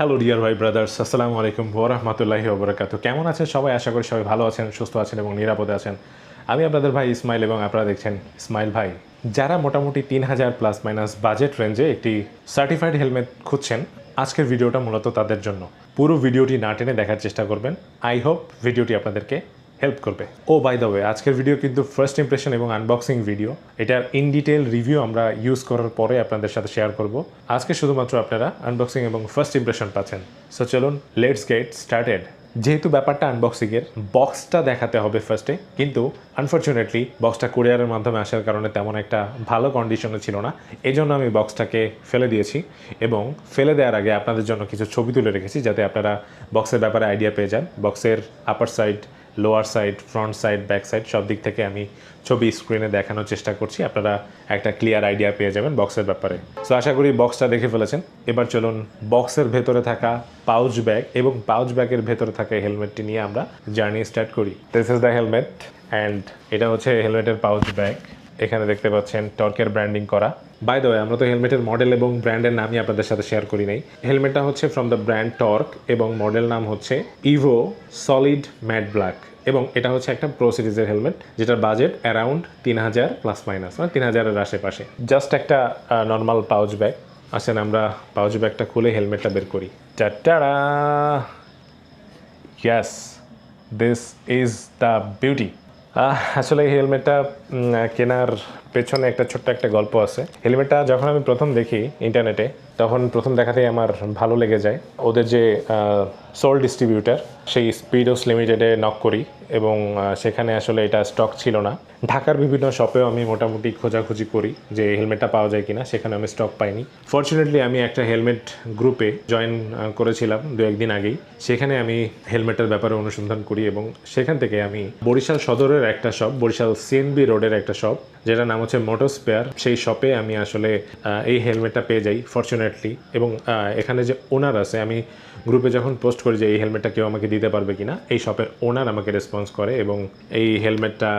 Hello dear ভাই brothers আসসালামু আলাইকুম ওরহমতুল্লাহি ওবরাকাত কেমন আছেন সবাই? আশা করি সবাই ভালো আছেন, সুস্থ আছেন এবং নিরাপদে আছেন। আমি আপনাদের ভাই ইসমাইল এবং আপনারা দেখছেন ইসমাইল ভাই। যারা মোটামুটি তিন হাজার প্লাস মাইনাস বাজেট রেঞ্জে একটি সার্টিফাইড হেলমেট খুঁজছেন, আজকের ভিডিওটা মূলত তাদের জন্য। পুরো ভিডিওটি না টেনে দেখার চেষ্টা করবেন। আই হোপ ভিডিওটি আপনাদেরকে হেল্প করবে। ও বাই দ্য ওয়ে আজকের ভিডিও কিন্তু ফার্স্ট ইমপ্রেশন এবং আনবক্সিং ভিডিও এটার ইন ডিটেল রিভিউ আমরা ইউজ করার পরে আপনাদের সাথে শেয়ার করব। আজকে শুধুমাত্র আপনারা আনবক্সিং এবং ফার্স্ট ইমপ্রেশন পাচ্ছেন। সো চলুন লেটস গেট স্টার্টেড যেহেতু ব্যাপারটা আনবক্সিংয়ের বক্সটা দেখাতে হবে ফার্স্টে কিন্তু আনফর্চুনেটলি বক্সটা কুরিয়ারের মাধ্যমে আসার কারণে তেমন একটা ভালো কন্ডিশনে ছিল না। এই জন্য আমি বক্সটাকে ফেলে দিয়েছি এবং ফেলে দেওয়ার আগে আপনাদের জন্য কিছু ছবি তুলে রেখেছি যাতে আপনারা বক্সের ব্যাপারে আইডিয়া পেয়ে যান। বক্সের upper side lower side front side back side সব দিক থেকে আমি ছবি স্ক্রিনে দেখানোর চেষ্টা করছি। আপনারা একটা ক্লিয়ার আইডিয়া পেয়ে যাবেন বক্সের ব্যাপারে। সো আশা করি বক্সটা দেখে ফেলেছেন। এবার চলুন বক্সের ভেতরে থাকা পাউচ ব্যাগ এবং পাউচ ব্যাগের ভেতরে থাকা হেলমেটটি নিয়ে আমরা জার্নি স্টার্ট করি। This is the helmet and এটা হচ্ছে হেলমেটের পাউচ ব্যাগ এখানে দেখতে পাচ্ছেন টর্কের ব্র্যান্ডিং করা। বাই দ্য আমরা তো হেলমেটের মডেল এবং ব্র্যান্ডের নামই আপনাদের সাথে শেয়ার করি নাই। হেলমেটটা হচ্ছে ফ্রম দ্য ব্র্যান্ড টর্ক এবং মডেল নাম হচ্ছে ইভো সলিড ম্যাট ব্ল্যাক এবং এটা হচ্ছে একটা প্রো সিরিজের হেলমেট যেটার বাজেট অ্যারাউন্ড তিন হাজার প্লাস মাইনাস মানে তিন হাজারের আশেপাশে। জাস্ট একটা নর্মাল পাউচ ব্যাগ আসেন, আমরা পাউচ ব্যাগটা খুলে হেলমেটটা বের করি। টাটারা yes this is the beauty আসলে এই হেলমেটটা কেনার পেছনে একটা ছোট্ট একটা গল্প আছে। হেলমেটটা যখন আমি প্রথম দেখি ইন্টারনেটে তখন প্রথম দেখাতেই আমার ভালো লেগে যায়। ওদের যে সোল ডিস্ট্রিবিউটার সেই স্পিডোস লিমিটেডে নক করি এবং সেখানে আসলে এটা স্টক ছিল না। ঢাকার বিভিন্ন শপেও আমি মোটামুটি খোঁজাখুঁজি করি যে হেলমেটটা পাওয়া যায় কিনা, সেখানে আমি স্টক পাইনি। ফর্চুনেটলি আমি একটা হেলমেট গ্রুপে জয়েন করেছিলাম দু একদিন আগেই। সেখানে আমি হেলমেটের ব্যাপারে অনুসন্ধান করি এবং সেখান থেকে আমি বরিশাল সদরের একটা শপ বরিশাল সিএনবি রোডের একটা শপ যেটার নাম হচ্ছে মোটর স্পেয়ার সেই শপে আমি আসলে এই হেলমেটটা পেয়ে যাই ফর্চুনেটলি এবং এখানে যে ওনার আছে, আমি গ্রুপে যখন পোস্ট করি যে এই হেলমেটটা কেউ আমাকে দিতে পারবে কিনা, এই শপের ওনার আমাকে রেসপন্স করে এবং এই হেলমেটটা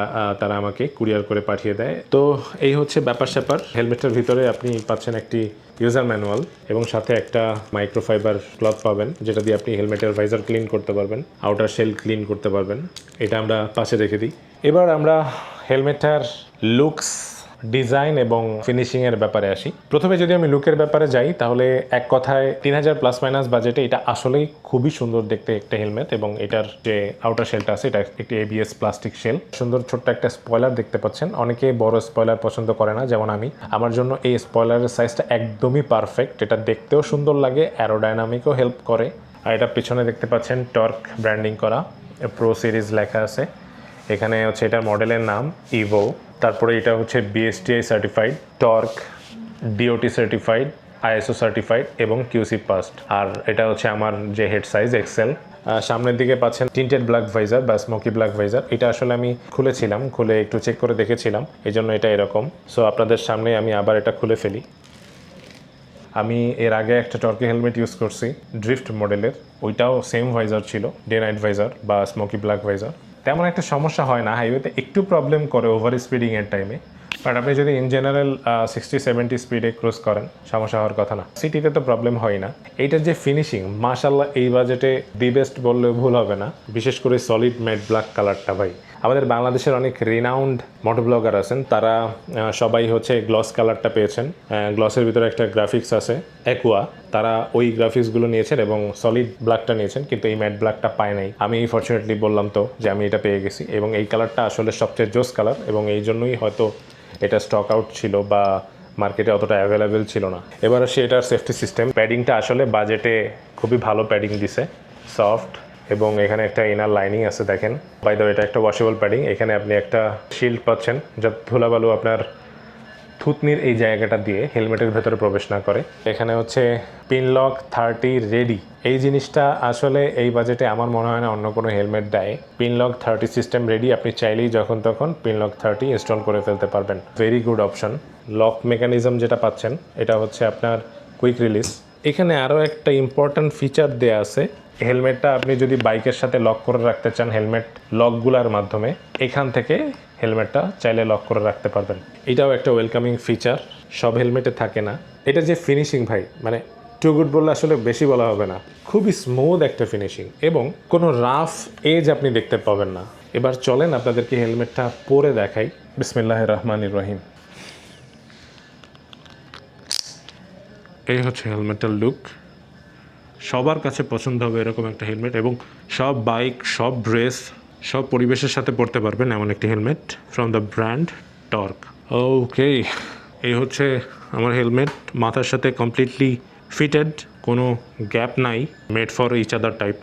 তারা আমাকে কুরিয়ার করে পাঠিয়ে দেয়। তো এই হচ্ছে ব্যাপার স্যাপার হেলমেটটার ভিতরে আপনি পাচ্ছেন একটি ইউজার ম্যানুয়াল এবং সাথে একটা মাইক্রোফাইবার ক্লথ পাবেন, যেটা দিয়ে আপনি হেলমেটের ভাইজার ক্লিন করতে পারবেন আউটার শেল ক্লিন করতে পারবেন। এটা আমরা পাশে রেখে দিই। এবার আমরা হেলমেটটার লুকস ডিজাইন এবং ফিনিশিং এর ব্যাপারে আসি। প্রথমে যদি আমি লুকের ব্যাপারে যাই, তাহলে এক কথায় তিন হাজার প্লাস মাইনাস বাজেটে এটা আসলেই খুবই সুন্দর দেখতে একটা হেলমেট এবং এটার যে আউটার শেলটা আছে, এটা একটি এবিএস প্লাস্টিক শেল সুন্দর ছোট্ট একটা স্পয়লার দেখতে পাচ্ছেন। অনেকে বড় স্পয়লার পছন্দ করে না, যেমন আমি। আমার জন্য এই স্পয়লারের সাইজটা একদমই পারফেক্ট এটা দেখতেও সুন্দর লাগে অ্যারোডাইনামিকও হেল্প করে। আর এটা পিছনে দেখতে পাচ্ছেন টর্ক ব্র্যান্ডিং করা। প্রো সিরিজ লেখা আছে। এখানে হচ্ছে এটার মডেলের নাম ইভো তারপরে এটা হচ্ছে BSTI certified Torc DOT certified ISO certified এবং কিউসি পাস্ট আর এটা হচ্ছে আমার যে হেড সাইজ এক্সেল সামনের দিকে পাচ্ছেন টিন্টেড ব্ল্যাক ভাইজার বা স্মোকি ব্ল্যাক ভাইজার এটা আসলে আমি খুলেছিলাম, খুলে একটু চেক করে দেখেছিলাম এই জন্য এটা এরকম। সো আপনাদের সামনে আমি আবার এটা খুলে ফেলি। আমি এর আগে একটা টর্কি হেলমেট ইউজ করছি ড্রিফট মডেলের ওইটাও সেম ভাইজার ছিল ডে নাইট ভাইজার বা স্মোকি ব্ল্যাক ভাইজার তেমন একটা সমস্যা হয় না হাইওয়েতে একটু প্রবলেম করে ওভার স্পিডিং স্পিডিংয়ের টাইমে বাট আপনি যদি ইন জেনারেল সিক্সটি সেভেন্টি স্পিডে ক্রস করেন, সমস্যা হওয়ার কথা না। সিটিতে তো প্রবলেম হয় না। এইটার যে ফিনিশিং মাশাল্লাহ এই বাজেটে দি বেস্ট বললেও ভুল হবে না। বিশেষ করে সলিড ম্যাট ব্ল্যাক কালারটা ভাই। আমাদের বাংলাদেশের অনেক রিনাউন্ড মোটো ব্লগার আছেন। তারা সবাই হচ্ছে গ্লস কালারটা পেয়েছেন। গ্লসের ভিতরে একটা গ্রাফিক্স আছে অ্যাকুয়া তারা ওই গ্রাফিক্সগুলো নিয়েছেন এবং সলিড ব্ল্যাকটা নিয়েছেন, কিন্তু এই ম্যাট ব্ল্যাকটা পায় নাই। আমি ফর্চুনেটলি বললাম তো যে আমি এটা পেয়ে গেছি এবং এই কালারটা আসলে সবচেয়ে জোস কালার এবং এই জন্যই হয়তো এটা স্টক আউট ছিল বা মার্কেটে অতটা অ্যাভেলেবেল ছিল না। এবার আসে এটার সেফটি সিস্টেম প্যাডিংটা আসলে বাজেটে খুবই ভালো প্যাডিং দিছে। সফট এবং এখানে একটা ইনার লাইনিং আছে, দেখেন। বাই এটা একটা ওয়াশেবল প্যাডিং এখানে আপনি একটা শিল্ড পাচ্ছেন, যা ধুলাবালু আপনার থুতনির এই জায়গাটা দিয়ে হেলমেটের ভেতরে প্রবেশ না করে। এখানে হচ্ছে পিনলক থার্টি রেডি এই জিনিসটা আসলে এই বাজেটে আমার মনে হয় না অন্য কোনো হেলমেট দেয়। পিনলক থার্টি সিস্টেম রেডি আপনি চাইলেই যখন তখন পিনলক থার্টি ইনস্টল করে ফেলতে পারবেন। Very good option lock mechanism যেটা পাচ্ছেন, এটা হচ্ছে আপনার কুইক রিলিজ এখানে আরও একটা ইম্পর্ট্যান্ট ফিচার দেয়া আছে। হেলমেটটা আপনি যদি বাইকের সাথে লক করে রাখতে চান, হেলমেট লকগুলার মাধ্যমে, এখান থেকে হেলমেটটা চাইলে লক করে রাখতে পারবেন। এটাও একটা ওয়েলকামিং ফিচার সব হেলমেটে থাকে না। এটা যে ফিনিশিং ভাই মানে টু গুড বললে আসলে বেশি বলা হবে না। খুবই স্মুথ একটা ফিনিশিং এবং কোনো রাফ এজ আপনি দেখতে পাবেন না। এবার চলেন আপনাদেরকে হেলমেটটা পরে দেখাই। বিসমিল্লাহ রহমান রহিম। এই হচ্ছে হেলমেটটার লুক সবার কাছে পছন্দ হবে এরকম একটা হেলমেট এবং সব বাইক সব ড্রেস সব পরিবেশের সাথে পরতে পারবেন এমন একটি helmet from the brand Torc okay এই হচ্ছে আমার হেলমেট। মাথার সাথে কমপ্লিটলি ফিটেড কোনো গ্যাপ নাই made for each other type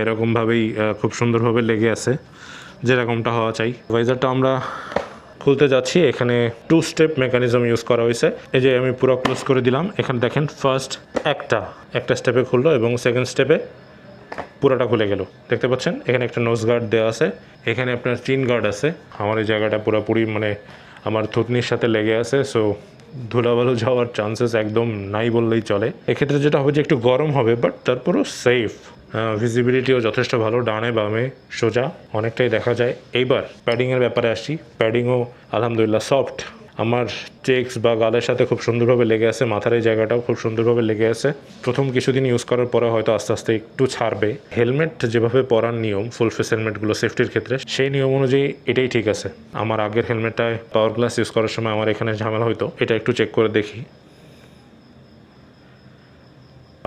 এরকমভাবেই খুব সুন্দরভাবে লেগে আছে যেরকমটা হওয়া চাই। ভাইজারটা আমরা খুলতে যাচ্ছি, এখানে টু স্টেপ মেকানিজম ইউজ করা হয়েছে। এই যে আমি পুরো ক্লোজ করে দিলাম, এখানে দেখেন ফার্স্ট একটা একটা স্টেপে খুললো এবং সেকেন্ড স্টেপে পুরোটা খুলে গেল। দেখতে পাচ্ছেন? এখানে একটা নোজ গার্ড দেওয়া আছে, এখানে আপনার চিন গার্ড আছে। আমার এই জায়গাটা পুরোপুরি মানে আমার থুতনির সাথে লেগে আছে সো ধুলাবালু যাওয়ার চান্সেস একদম নাই বললেই চলে। এক্ষেত্রে যেটা হবে যে একটু গরম হবে বাট তারপরও সেফ ভিজিবিলিটিও যথেষ্ট ভালো, ডানে বামে সোজা, অনেকটাই দেখা যায়। এইবার প্যাডিংয়ের ব্যাপারে আসছি। প্যাডিংও আলহামদুলিল্লাহ সফট আমার চেক্স বা গালের সাথে খুব সুন্দরভাবে লেগে আছে, মাথার এই জায়গাটাও খুব সুন্দরভাবে লেগে আছে। প্রথম কিছুদিন ইউজ করার পরে হয়তো আস্তে আস্তে একটু ছাড়বে। হেলমেট যেভাবে পরার নিয়ম ফুল ফেস হেলমেটগুলো সেফটির ক্ষেত্রে, সেই নিয়ম অনুযায়ী এটাই ঠিক আছে। আমার আগের হেলমেটটায় পাওয়ার গ্লাস ইউজ করার সময় আমার এখানে ঝামেলা হতো এটা একটু চেক করে দেখি।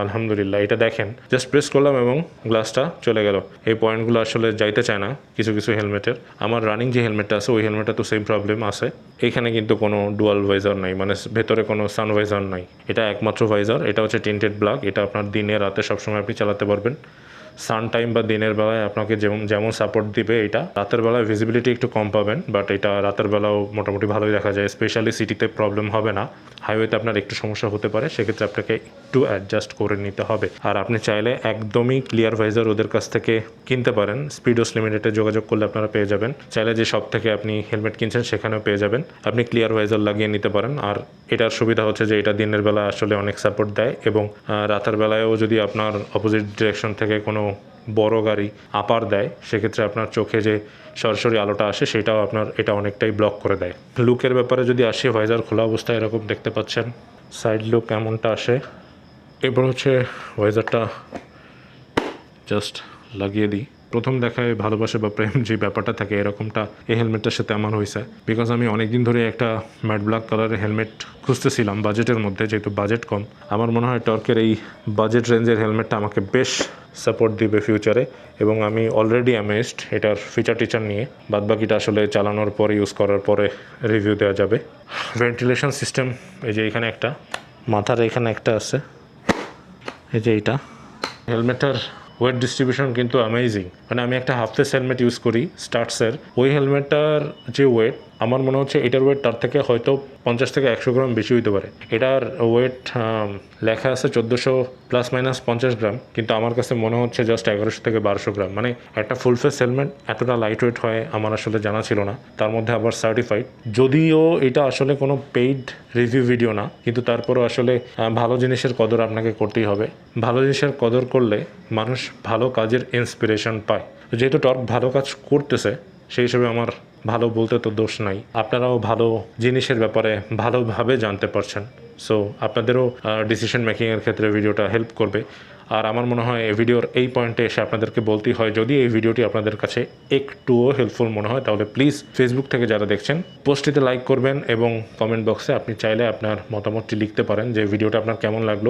আলহামদুলিল্লাহ, এটা দেখেন। জাস্ট প্রেস করলাম এবং গ্লাসটা চলে গেল। এই পয়েন্টগুলো আসলে যাইতে চায় না, কিছু কিছু হেলমেটের আমার রানিং যে হেলমেটটা আছে, ওই হেলমেটটা তো সেম প্রবলেম আছে। এখানে কিন্তু কোনো ডুয়াল ভাইজার নাই মানে ভেতরে কোনো সান ভাইজার নাই। এটা একমাত্র ভাইজার এটা হচ্ছে টিন্টেড ব্ল্যাক এটা আপনার দিনে রাতে সবসময় আপনি চালাতে পারবেন। সান টাইম বা দিনের বেলায় আপনাকে যেমন যেমন সাপোর্ট দিবে এটা, রাতের বেলায় ভিজিবিলিটি একটু কম পাবেন বাট এটা রাতের বেলাও মোটামুটি ভালোই দেখা যায় স্পেশালি সিটিতে প্রবলেম হবে না। হাইওয়েতে আপনার একটু সমস্যা হতে পারে, সেক্ষেত্রে আপনাকে একটু অ্যাডজাস্ট করে নিতে হবে। আর আপনি চাইলে একদমই ক্লিয়ার ভাইজার ওদের কাছ থেকে কিনতে পারেন স্পিডোস লিমিটেডে যোগাযোগ করলে আপনারা পেয়ে যাবেন। চাইলে যে সব থেকে আপনি হেলমেট কিনছেন, সেখানেও পেয়ে যাবেন। আপনি ক্লিয়ার ভাইজার লাগিয়ে নিতে পারেন, আর এটার সুবিধা হচ্ছে যে এটা দিনের বেলা আসলে অনেক সাপোর্ট দেয় এবং রাতের বেলায়ও যদি আপনার অপোজিট ডিরেকশন থেকে কোনো বড় গাড়ি আপার দেয়, সেক্ষেত্রে আপনার চোখে যে সরাসরি আলোটা আসে, সেটাও আপনার এটা অনেকটাই ব্লক করে দেয়। লুকের ব্যাপারে যদি আসি ভাইজার খোলা অবস্থায় এরকম দেখতে পাচ্ছেন। সাইড লুক এমনটা আসে। এবার হচ্ছে ওয়েজারটা জাস্ট লাগিয়ে দিই। প্রথম দেখায় ভালোবাসা বা প্রেম যে ব্যাপারটা থাকে, এরকমটা এই হেলমেটটার সাথে আমার হয়েছে। বিকজ আমি অনেকদিন ধরে একটা ম্যাট ব্ল্যাক কালারের হেলমেট খুঁজতেছিলাম বাজেটের মধ্যে, যেহেতু বাজেট কম। আমার মনে হয় টর্কের এই বাজেট রেঞ্জের হেলমেটটা আমাকে বেশ সাপোর্ট দিবে ফিউচারে এবং আমি অলরেডি অ্যামেজড এটার ফিচার টিচার নিয়ে। বাদবাকিটা আসলে চালানোর পরে ইউজ করার পরে রিভিউ দেওয়া যাবে। ভেন্টিলেশন সিস্টেম এই যে এখানে একটা, মাথার এখানে একটা আছে। এই যে এইটা। হেলমেটের ওয়েট ডিস্ট্রিবিউশন কিন্তু অ্যামেজিং মানে আমি একটা হাফ ফেস হেলমেট ইউজ করি স্টার্টসের ওই হেলমেটটার যে ওয়েট আমার মনে হচ্ছে এটার ওয়েট তার থেকে হয়তো পঞ্চাশ থেকে একশো গ্রাম বেশি হইতে পারে। এটার ওয়েট লেখা আছে চোদ্দোশো প্লাস মাইনাস পঞ্চাশ গ্রাম, কিন্তু আমার কাছে মনে হচ্ছে জাস্ট এগারোশো থেকে বারোশো গ্রাম। মানে একটা ফুল ফেস হেলমেট এতটা লাইট ওয়েট হয় আমার আসলে জানা ছিল না। তার মধ্যে আবার সার্টিফাইড যদিও এটা আসলে কোনো পেইড রিভিউ ভিডিও না, কিন্তু তারপরও আসলে ভালো জিনিসের কদর আপনাকে করতেই হবে। ভালো জিনিসের কদর করলে মানুষ ভালো কাজের ইন্সপিরেশন পায়। যেহেতু টর্ক ভালো কাজ করতেছে, সেই হিসেবে আমার ভালো বলতে তো দোষ নাই। আপনারাও ভালো জিনিসের ব্যাপারে ভালোভাবে জানতে পারছেন। সো আপনাদেরও ডিসিশন মেকিংয়ের ক্ষেত্রে ভিডিওটা হেল্প করবে। আর আমার মনে হয় এই ভিডিওর এই পয়েন্টে এসে আপনাদেরকে বলতেই হয়, যদি এই ভিডিওটি আপনাদের কাছে একটুও হেল্পফুল মনে হয়, তাহলে প্লিজ ফেসবুক থেকে যারা দেখছেন, পোস্টটিতে লাইক করবেন এবং কমেন্ট বক্সে আপনি চাইলে আপনার মতামতটি লিখতে পারেন যে ভিডিওটা আপনার কেমন লাগল।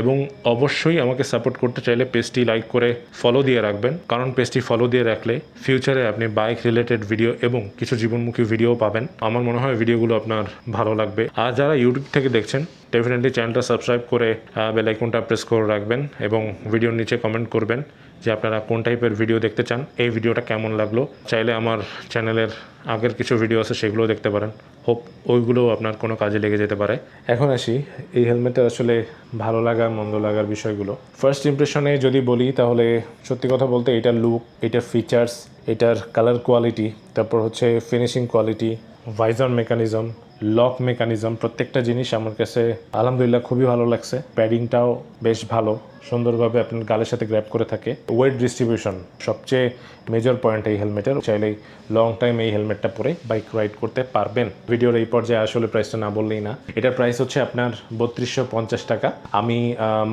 এবং অবশ্যই আমাকে সাপোর্ট করতে চাইলে পেজটি লাইক করে ফলো দিয়ে রাখবেন। কারণ পেজটি ফলো দিয়ে রাখলে ফিউচারে আপনি বাইক রিলেটেড ভিডিও এবং কিছু জীবনমুখী ভিডিও পাবেন। আমার মনে হয় ভিডিওগুলো আপনার ভালো লাগবে। আর যারা ইউটিউব থেকে দেখছেন ডেফিনেটলি চ্যানেলটা সাবস্ক্রাইব করে বেল আইকনটা প্রেস করে রাখবেন এবং ভিডিওর নিচে কমেন্ট করবেন যে আপনারা কোন টাইপের ভিডিও দেখতে চান, এই ভিডিওটা কেমন লাগল। চাইলে আমার চ্যানেলের আগের কিছু ভিডিও আছে সেগুলোও দেখতে পারেন। হোপ ওইগুলোও আপনার কোনো কাজে লেগে যেতে পারে। এখন আসি, এই হেলমেটের আসলে ভালো লাগা, মন্দ লাগার বিষয়গুলো। ফার্স্ট ইমপ্রেশনে যদি বলি, তাহলে সত্যি কথা বলতে এটার লুক এটার ফিচার্স এটার কালার কোয়ালিটি তারপর হচ্ছে finishing quality visor mechanism lock mechanism প্রত্যেকটা জিনিস আমার কাছে আলহামদুলিল্লাহ খুবই ভালো লাগছে। প্যাডিংটাও বেশ ভালো। সুন্দরভাবে আপনার গালের সাথে গ্র্যাপ করে থাকে। ওয়েট ডিস্ট্রিবিউশন সবচেয়ে মেজর পয়েন্ট এই হেলমেটের চাইলেই লং টাইম এই হেলমেটটা পরে বাইক রাইড করতে পারবেন। ভিডিওর এই পর্যায়ে আসলে প্রাইসটা না বললেই না। এটার প্রাইস হচ্ছে আপনার বত্রিশশো পঞ্চাশ টাকা। আমি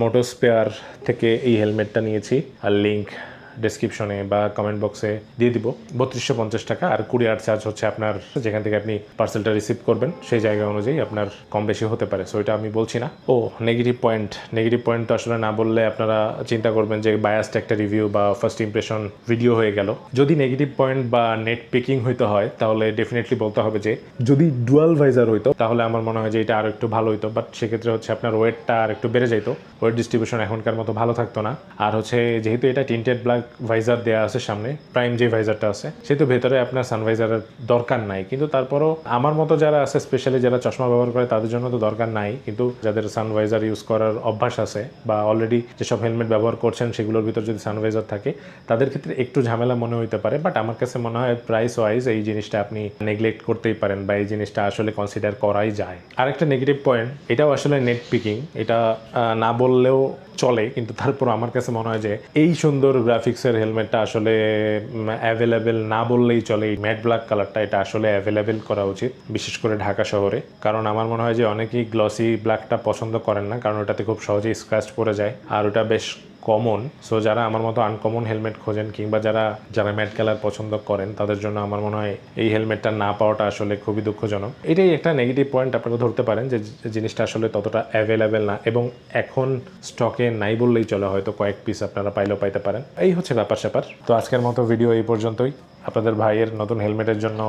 মোটর স্পেয়ার থেকে এই হেলমেটটা নিয়েছি। আর লিঙ্ক ডেসক্রিপশনে বা কমেন্ট বক্সে দিয়ে দিব। বত্রিশশো পঞ্চাশ টাকা আর কুরিয়ার চার্জ হচ্ছে আপনার, যেখান থেকে আপনি পার্সেলটা রিসিভ করবেন, সেই জায়গা অনুযায়ী আপনার কম বেশি হতে পারে। সো এটা আমি বলছি না। ও নেগেটিভ পয়েন্ট নেগেটিভ পয়েন্ট তো আসলে না বললে আপনারা চিন্তা করবেন যে বায়াসড একটা রিভিউ বা ফার্স্ট ইমপ্রেশন ভিডিও হয়ে গেল। যদি নেগেটিভ পয়েন্ট বা নেট পিকিং হইতে হয়, তাহলে ডেফিনেটলি বলতে হবে যে যদি ডুয়াল ভাইজার হইতো, তাহলে আমার মনে হয় যে এটা আর একটু ভালো হইতো। বাট সেক্ষেত্রে হচ্ছে আপনার ওয়েটটা আর একটু বেড়ে যাইতো। ওয়েট ডিস্ট্রিবিউশন এখনকার মতো ভালো থাকতো না। আর হচ্ছে, যেহেতু এটা টিন্টেড ব্ল্যাক ভাইজার দেওয়া আছে সামনে প্রাইম যে ভাইজারটা আছে সেহেতু ভেতরে আপনার সানভাইজারের দরকার নাই। কিন্তু তারপরও আমার মতো যারা আছে স্পেশালি যারা চশমা ব্যবহার করে, তাদের জন্য তো দরকার নাই। কিন্তু যাদের সানভাইজার ইউজ করার অভ্যাস আছে বা অলরেডি যেসব হেলমেট ব্যবহার করছেন, সেগুলোর ভিতর যদি সানভাইজার থাকে, তাদের ক্ষেত্রে একটু ঝামেলা মনে হইতে পারে। বাট আমার কাছে মনে হয় প্রাইস ওয়াইজ এই জিনিসটা আপনি নেগলেক্ট করতেই পারেন বা এই জিনিসটা আসলে কনসিডার করাই যায়। আরেকটা নেগেটিভ পয়েন্ট এটাও আসলে নেট পিকিং এটা না বললেও চলে, কিন্তু তারপর আমার কাছে মনে হয় যে এই সুন্দর গ্রাফিক্সের হেলমেটটা আসলে অ্যাভেলেবেল না বললেই চলে। এই ম্যাট ব্ল্যাক কালারটা এটা আসলে অ্যাভেলেবেল করা উচিত, বিশেষ করে ঢাকা শহরে। কারণ আমার মনে হয় যে অনেকেই গ্লসি ব্ল্যাকটা পছন্দ করেন না, কারণ ওটাতে খুব সহজেই স্ক্র্যাচ পড়ে যায়। আর ওটা বেশ কমন সো যারা আমার মতো আনকমন হেলমেট খোঁজেন কিংবা যারা যারা ম্যাট কালার পছন্দ করেন, তাদের জন্য আমার মনে হয় এই হেলমেটটা না পাওয়াটা আসলে খুবই দুঃখজনক। এটাই একটা নেগেটিভ পয়েন্ট আপনারা ধরতে পারেন যে জিনিসটা আসলে ততটা অ্যাভেলেবেল না, এবং এখন স্টকে নাই বললেই চলে, হয়তো কয়েক পিস আপনারা পাইলেও পাইতে পারেন। এই হচ্ছে ব্যাপার স্যাপার তো আজকের মতো ভিডিও এই পর্যন্তই। আপনাদের ভাইয়ের নতুন হেলমেটের জন্য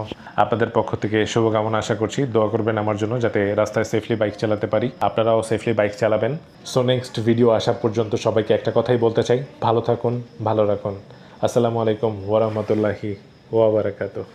আপনাদের পক্ষ থেকে শুভকামনা আশা করছি। দোয়া করবেন আমার জন্য যাতে রাস্তায় সেফলি বাইক চালাতে পারি। আপনারাও সেফলি বাইক চালাবেন। সো নেক্সট ভিডিও আসা পর্যন্ত সবাইকে একটা কথাই বলতে চাই। ভালো থাকুন, ভালো রাখুন। আসসালামু আলাইকুম ওয়ারহমতুল্লাহি ওয়াবারাকাতুহ